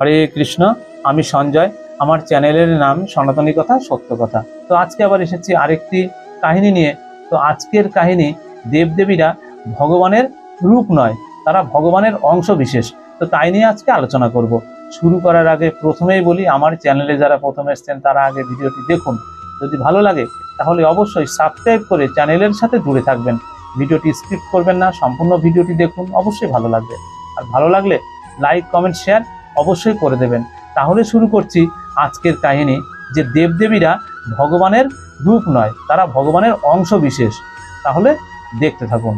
হরে কৃষ্ণ, আমি সঞ্জয়। আমার চ্যানেলের নাম সনাতনী কথা, সত্য কথা। তো আজকে আবার এসেছি আরেকটি কাহিনী নিয়ে। তো আজকের কাহিনী দেবদেবীরা ভগবানের রূপ নয়, তারা ভগবানের অংশ বিশেষ। তো তাই নিয়ে আজকে আলোচনা করব। শুরু করার আগে প্রথমেই বলি, আমার চ্যানেলে যারা প্রথমে এসছেন, তারা আগে ভিডিওটি দেখুন। যদি ভালো লাগে, তাহলে অবশ্যই সাবস্ক্রাইব করে চ্যানেলের সাথে জুড়ে থাকবেন। ভিডিওটি স্কিপ করবেন না, সম্পূর্ণ ভিডিওটি দেখুন, অবশ্যই ভালো লাগবে। আর ভালো লাগলে লাইক, কমেন্ট, শেয়ার অবশ্যই করে দেবেন। তাহলে শুরু করছি আজকের কাহিনী যে দেবদেবীরা ভগবানের রূপ নয়, তারা ভগবানের অংশ বিশেষ। তাহলে দেখতে থাকুন।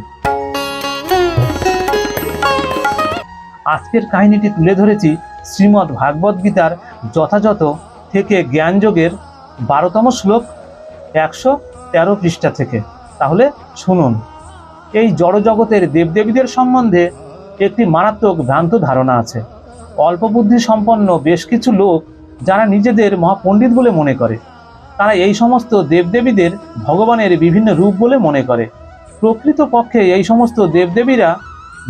আজকের কাহিনীটি তুলে ধরেছি শ্রীমদ্ ভাগবত গীতার যথাযথ থেকে জ্ঞানযোগের বারোতম শ্লোক একশো তেরো পৃষ্ঠা থেকে। তাহলে শুনুন। এই জড়জগতের দেবদেবীদের সম্বন্ধে একটি মারাত্মক ভ্রান্ত ধারণা আছে। অল্প বুদ্ধি সম্পন্ন বেশ কিছু লোক যারা নিজেদের মহাপণ্ডিত বলে মনে করে। তারা এই সমস্ত দেবদেবীদের ভগবানের বিভিন্ন রূপ বলে মনে করে। প্রকৃত পক্ষে এই সমস্ত দেবদেবীরা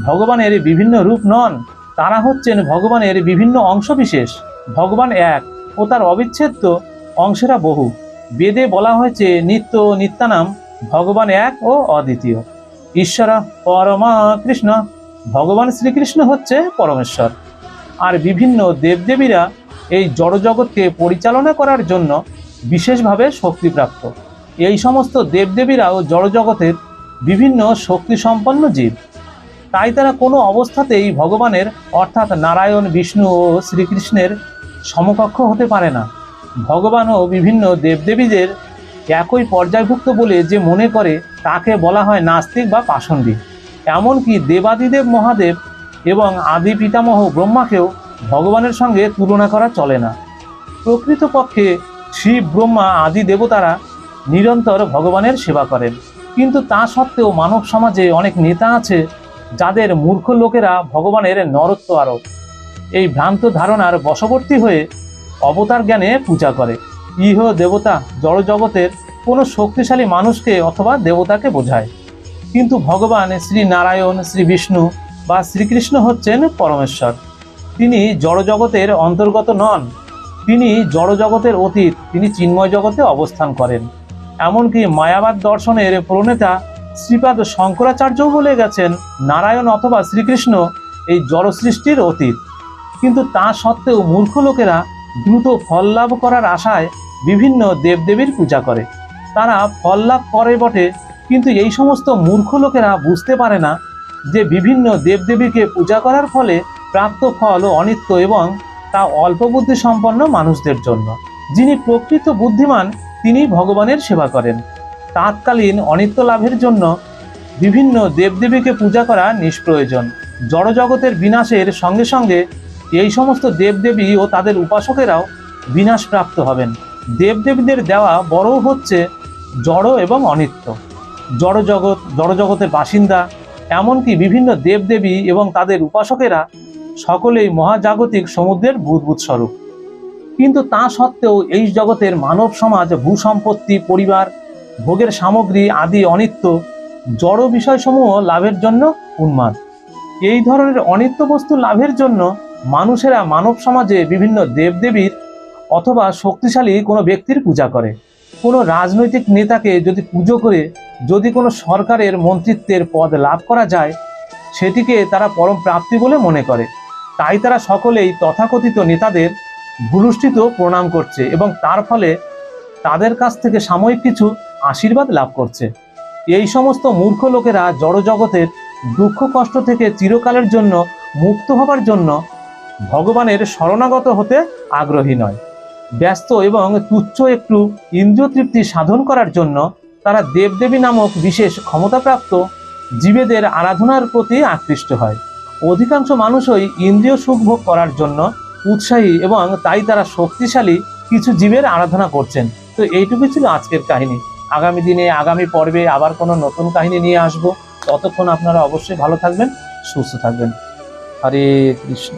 ভগবানের বিভিন্ন রূপ নন, তারা হচ্ছেন ভগবানের বিভিন্ন অংশবিশেষ। ভগবান এক ও তার অবিচ্ছেদ্য অংশেরা বহু। বেদে বলা হয়েছে, নিত্য নিত্যানাম ভগবান এক ও অদ্বিতীয়। ঈশ্বর পরমা কৃষ্ণ। ভগবান শ্রীকৃষ্ণ হচ্ছে পরমেশ্বর। আর বিভিন্ন দেবদেবীরা এই জড়জগৎকে পরিচালনা করার জন্য বিশেষভাবে শক্তিপ্রাপ্ত। এই সমস্ত দেবদেবীরাও জড়জগতের বিভিন্ন শক্তি সম্পন্ন জীব। তাই তারা কোনো অবস্থাতেই ভগবানের, অর্থাৎ নারায়ণ, বিষ্ণু ও শ্রীকৃষ্ণের সমকক্ষ হতে পারে না। ভগবানও বিভিন্ন দেবদেবীদের একই পর্যায়ভুক্ত বলে যে মনে করে, তাকে বলা হয় নাস্তিক বা পাষণ্ডী এমনকি দেবাদিদেব মহাদেব এবং আদি পিতামহ ব্রহ্মাকেও ভগবানের সঙ্গে তুলনা করা চলে না। প্রকৃতপক্ষে শিব ব্রহ্মা আদি দেবতারা নিরন্তর ভগবানের সেবা করেন। কিন্তু তা সত্ত্বেও মানব সমাজে অনেক নেতা আছে যাদের মূর্খ লোকেরা ভগবানের নরত্ব আরোপ। এই ভ্রান্ত ধারণার বশবর্তী হয়ে অবতার জ্ঞানে পূজা করে। ইহ দেবতা জড়জগতের কোনো শক্তিশালী মানুষকে অথবা দেবতাকে বোঝায়। কিন্তু ভগবান শ্রী নারায়ণ, শ্রী বিষ্ণু বা শ্রীকৃষ্ণ হচ্ছেন পরমেশ্বর। তিনি জড়জগতের অন্তর্গত নন। তিনি জড়জগতের অতীত, তিনি চিন্ময় জগতে অবস্থান করেন। এমনকি মায়াবাদ দর্শনের প্রণেতা শ্রীপাদ শঙ্করাচার্যও বলে গেছেন, নারায়ণ অথবা শ্রীকৃষ্ণ এই জড় সৃষ্টির অতীত। কিন্তু তা সত্ত্বেও মূর্খ লোকেরা দ্রুত ফল লাভ করার আশায় বিভিন্ন দেবদেবীর পূজা করে। তারা ফল লাভ করে বটে, কিন্তু এই সমস্ত মূর্খ লোকেরা বুঝতে পারে না যে বিভিন্ন দেবদেবীকে পূজা করার ফলে প্রাপ্ত ফল অনিত্য এবং তা অল্প বুদ্ধি সম্পন্ন মানুষদের জন্য। যিনি প্রকৃত বুদ্ধিমান, তিনি ভগবানের সেবা করেন। তাৎকালীন অনিত্য লাভের জন্য বিভিন্ন দেবদেবীকে পূজা করা নিষ্প্রয়োজন। জড়জগতের বিনাশের সঙ্গে সঙ্গে এই সমস্ত দেবদেবী ও তাদের উপাসকেরাও বিনাশপ্রাপ্ত হবেন। দেবদেবীদের দেওয়া বড় হচ্ছে জড় এবং অনিত্য। জড়জগৎ, জড়জগতের বাসিন্দা এমনকি বিভিন্ন দেবদেবী এবং তাদের উপাসকেরা সকলেই মহাজাগতিক সমুদ্রের বুদ্বুদ স্বরূপ। কিন্তু তা সত্ত্বেও এই জগতের মানব সমাজ, ভূসম্পত্তি, পরিবার, ভোগের সামগ্রী আদি অনিত্য জড় বিষয়সমূহ লাভের জন্য উন্মাদ। এই ধরনের অনিত্য বস্তু লাভের জন্য মানুষেরা মানব সমাজে বিভিন্ন দেবদেবীর অথবা শক্তিশালী কোনো ব্যক্তির পূজা করে। কোনো রাজনৈতিক নেতাকে যদি পুজো করে যদি কোনো সরকারের মন্ত্রিত্বের পদ লাভ করা যায়, সেটিকে তারা পরম প্রাপ্তি বলে মনে করে। তাই তারা সকলেই তথাকথিত নেতাদের ভুলুষ্ঠিত প্রণাম করছে এবং তার ফলে তাদের কাছ থেকে সাময়িক কিছু আশীর্বাদ লাভ করছে। এই সমস্ত মূর্খ লোকেরা জড়জগতের দুঃখ কষ্ট থেকে চিরকালের জন্য মুক্ত হবার জন্য ভগবানের শরণাগত হতে আগ্রহী নয়। ব্যস্ত এবং তুচ্ছ একটু ইন্দ্রিয় তৃপ্তি সাধন করার জন্য তারা দেবদেবী নামক বিশেষ ক্ষমতাপ্রাপ্ত জীবেদের আরাধনার প্রতি আকৃষ্ট হয়। অধিকাংশ মানুষই ইন্দ্রিয় সুখ ভোগ করার জন্য উৎসাহী এবং তাই তারা শক্তিশালী কিছু জীবের আরাধনা করছেন। তো এইটুকুই ছিল আজকের কাহিনী। আগামী দিনে, আগামী পর্বে আবার কোনো নতুন কাহিনী নিয়ে আসব। ততক্ষণ আপনারা অবশ্যই ভালো থাকবেন, সুস্থ থাকবেন। হরে কৃষ্ণ।